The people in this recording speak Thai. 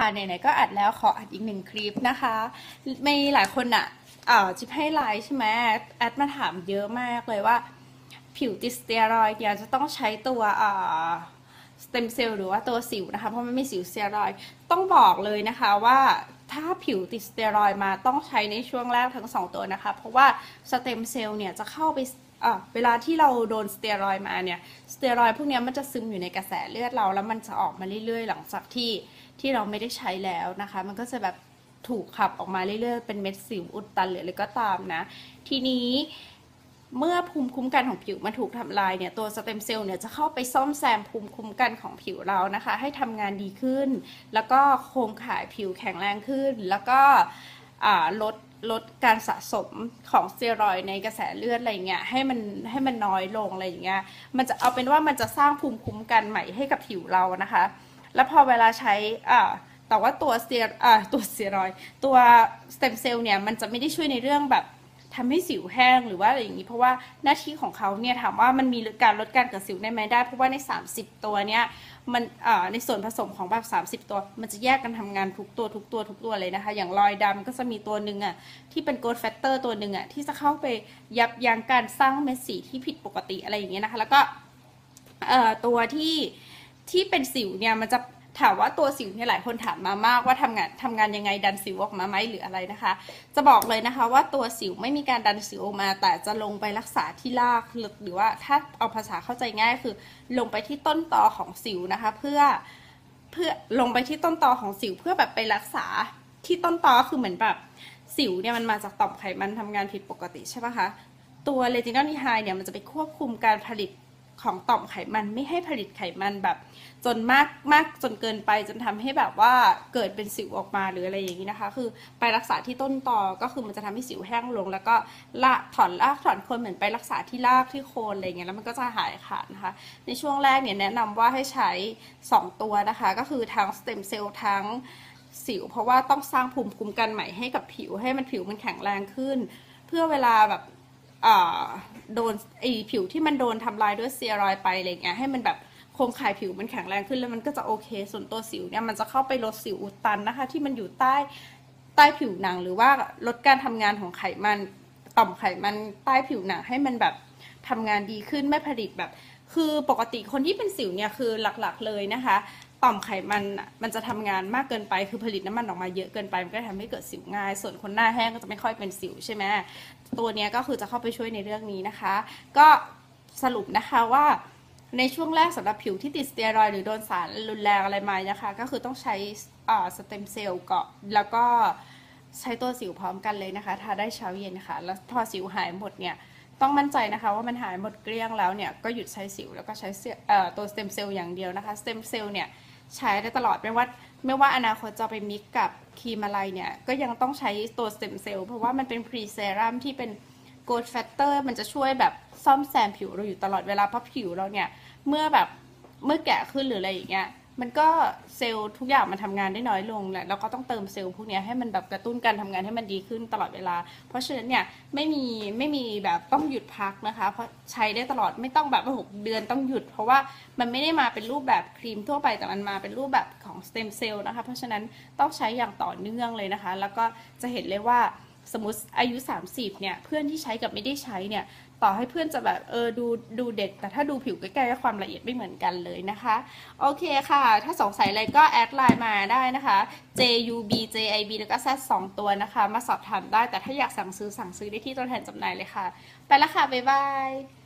อ่าไหนๆก็อัดแล้วขออัดอีกหนึ่งคลิปนะคะม่หลายคนอะเอ่อจิบให้ไลน์ใช่ไหมแอดมาถามเยอะมากเลยว่า ผิวติดสเตียรอยด์เนี่ยจะต้องใช้ตัวเอ่อสเต็มเซลล์หรือว่าตัวสิวนะคะ เพราะมันไม่สิวสเตียรอยด์ต้องบอกเลยนะคะว่าถ้าผิวติดสเตียรอยด์มาต้องใช้ในช่วงแรกทั้งสองตัวนะคะ เพราะว่าสเต็มเซลล์เนี่ยจะเข้าไปเวลาที่เราโดนสเตียรอยมาเนี่ยสเตียรอยพวกนี้มันจะซึมอยู่ในกระแสเลือดเรา แล้วมันจะออกมาเรื่อยๆ หลังจากที่ ที่เราไม่ได้ใช้แล้วนะคะ มันก็จะแบบถูกขับออกมาเรื่อยๆ เป็นเม็ดสิวอุดตันหรืออะไรก็ตามนะ ทีนี้เมื่อภูมิคุ้มกันของผิวมันถูกทำลายเนี่ยตัวสเต็มเซลล์เนี่ยจะเข้าไปซ่อมแซมภูมิคุ้มกันของผิวเรานะคะ ให้ทำงานดีขึ้น แล้วก็โครงข่ายผิวแข็งแรงขึ้น แล้วก็ลดลดการสะสมของสเตียรอยในกระแสเลือดอะไรเงี้ยให้มันให้มันน้อยลงอะไรอย่างเงี้ยมันจะเอาเป็นว่ามันจะสร้างภูมิคุ้มกันใหม่ให้กับผิวเรานะคะ แล้วพอเวลาใช้อ่าแต่ว่าตัวเตียอ่าตัวเตียรอยตัวสเต็มเซลล์เนี่ยมันจะไม่ได้ช่วยในเรื่องแบบทำให้สิวแห้งหรือว่าอะไรอย่างนี้ เพราะว่าหน้าที่ของเขาเนี่ยถามว่ามันมีการลดการเกิดสิวได้ไหมได้ เพราะว่าใน 30 ตัวเนี่ยมันอ่าในส่วนผสมของแบบ 30 ตัว มันจะแยกกันทำงานทุกตัวทุกตัวทุกตัวเลยนะคะ อย่างรอยดำก็จะมีตัวหนึ่งอะที่เป็นโกลด์แฟตเตอร์ตัวหนึ่งอะที่จะเข้าไปยับยั้งการสร้างเม็ดสีที่ผิดปกติอะไรอย่างเงี้ยนะคะ แล้วก็เอ่อตัวที่ ที่เป็นสิวเนี่ยมันจะถามว่าตัวสิวเนี่ยหลายคนถามมามากว่าทำงานทำงานยังไงดันสิวออกมาไหมหรืออะไรนะคะ จะบอกเลยนะคะว่าตัวสิวไม่มีการดันสิวออกมา แต่จะลงไปรักษาที่รากหรือว่าถ้าเอาภาษาเข้าใจง่ายคือ ลงไปที่ต้นตอของสิวนะคะ เพื่อเพื่อลงไปที่ต้นตอของสิวเพื่อแบบไปรักษาที่ต้นตอคือเหมือนแบบสิวเนี่ยมันมาจากต่อมไขมันทำงานผิดปกติใช่ปะคะตัวเลตินอลนีไฮเนี่ยมันจะไปควบคุมการผลิต ของต่อมไขมันไม่ให้ผลิตไขมันแบบ จนมากมากจนเกินไปจนทำให้แบบว่าเกิดเป็นสิวออกมาหรืออะไรอย่างนี้นะคะ คือไปรักษาที่ต้นตอก็คือมันจะทำให้สิวแห้งลง แล้วก็ละถอนรากถอนโคนเหมือนไปรักษาที่รากที่โคนอะไรเงี้ยแล้วมันก็จะหายขาดนะคะ ในช่วงแรกเนี่ยแนะนำว่าให้ใช้ 2 ตัวนะคะ ก็คือทั้งสเต็มเซลล์ทั้งสิว เพราะว่าต้องสร้างภูมิคุ้มกันใหม่ให้กับผิวให้มันผิวมันแข็งแรงขึ้น เพื่อเวลาแบบ โดนไอผิวที่มันโดนทำลายด้วยเซียรอยไปอะไรเงี้ยให้มันแบบโครงข่ายผิวมันแข็งแรงขึ้นแล้วมันก็จะโอเค ส่วนตัวสิวเนี่ยมันจะเข้าไปลดสิวอุดตันนะคะ ที่มันอยู่ใต้ใต้ผิวหนังหรือว่าลดการทำงานของไขมันต่อมไขมันใต้ผิวหนังให้มันแบบทำงานดีขึ้นไม่ผลิตแบบ คือปกติคนที่เป็นสิวเนี่ยคือหลักๆเลยนะคะ ต่อมไขมันมันจะทำงานมากเกินไปคือผลิตน้ำมันออกมาเยอะเกินไปมันก็ทำให้เกิดสิวง่าย ส่วนคนหน้าแห้งก็จะไม่ค่อยเป็นสิวใช่ไหมตัวนี้ก็คือจะเข้าไปช่วยในเรื่องนี้นะคะ ก็สรุปนะคะว่าในช่วงแรกสำหรับผิวที่ติดสเตียรอยด์หรือโดนสารรุนแรงอะไรมานะคะ ก็คือต้องใช้สเต็มเซลล์เก่อนแล้วก็ใช้ตัวสิวพร้อมกันเลยนะคะ ทาได้เช้าเย็นค่ะ แล้วพอสิวหายหมดเนี่ย ต้องมั่นใจนะคะว่ามันหายหมดเกลี้ยงแล้วเนี่ยก็หยุดใช้สิวแล้วก็ใช้ตัวสเต็มเซลล์อย่างเดียวนะคะสเต็มเซลล์เนี่ยใช้ได้ตลอดไม่ว่าไม่ว่าอนาคตจะไปมิกกับครีมอะไรเนี่ยก็ยังต้องใช้ตัวสเต็มเซลล์เพราะว่ามันเป็นพรีเซรั่มที่เป็นโกลด์แฟตเตอร์มันจะช่วยแบบซ่อมแซมผิวเราอยู่ตลอดเวลาเพราะผิวเราเนี่ยเมื่อแบบเมื่อแก่ขึ้นหรืออะไรอย่างเงี้ย มันก็เซลล์ทุกอย่างมันทำงานได้น้อยลงแหละแล้วก็ต้องเติมเซลล์พวกนี้ให้มันแบบกระตุ้นการทำงานให้มันดีขึ้นตลอดเวลา เพราะฉะนั้นเนี่ยไม่มีไม่มีแบบต้องหยุดพักนะคะ เพราะใช้ได้ตลอดไม่ต้องแบบหกเดือนต้องหยุด เพราะว่ามันไม่ได้มาเป็นรูปแบบครีมทั่วไปแต่มันมาเป็นรูปแบบของสเต็มเซลล์นะคะ เพราะฉะนั้นต้องใช้อย่างต่อเนื่องเลยนะคะ แล้วก็จะเห็นเลยว่า สมมติอายุ 30เนี่ยเพื่อนที่ใช้กับไม่ได้ใช้เนี่ยต่อให้เพื่อนจะแบบเออดูดูเด็ก แต่ถ้าดูผิวใกล้ๆความละเอียดไม่เหมือนกันเลยนะคะ โอเคค่ะ ถ้าสงสัยอะไรก็แอดไลน์มาได้นะคะ JUB JIB แล้วก็ Z 2ตัวนะคะ มาสอบถามได้แต่ถ้าอยากสั่งซื้อสั่งซื้อได้ที่ตัวแทนจำหน่ายเลยค่ะ ไปละค่ะ บ๊ายบาย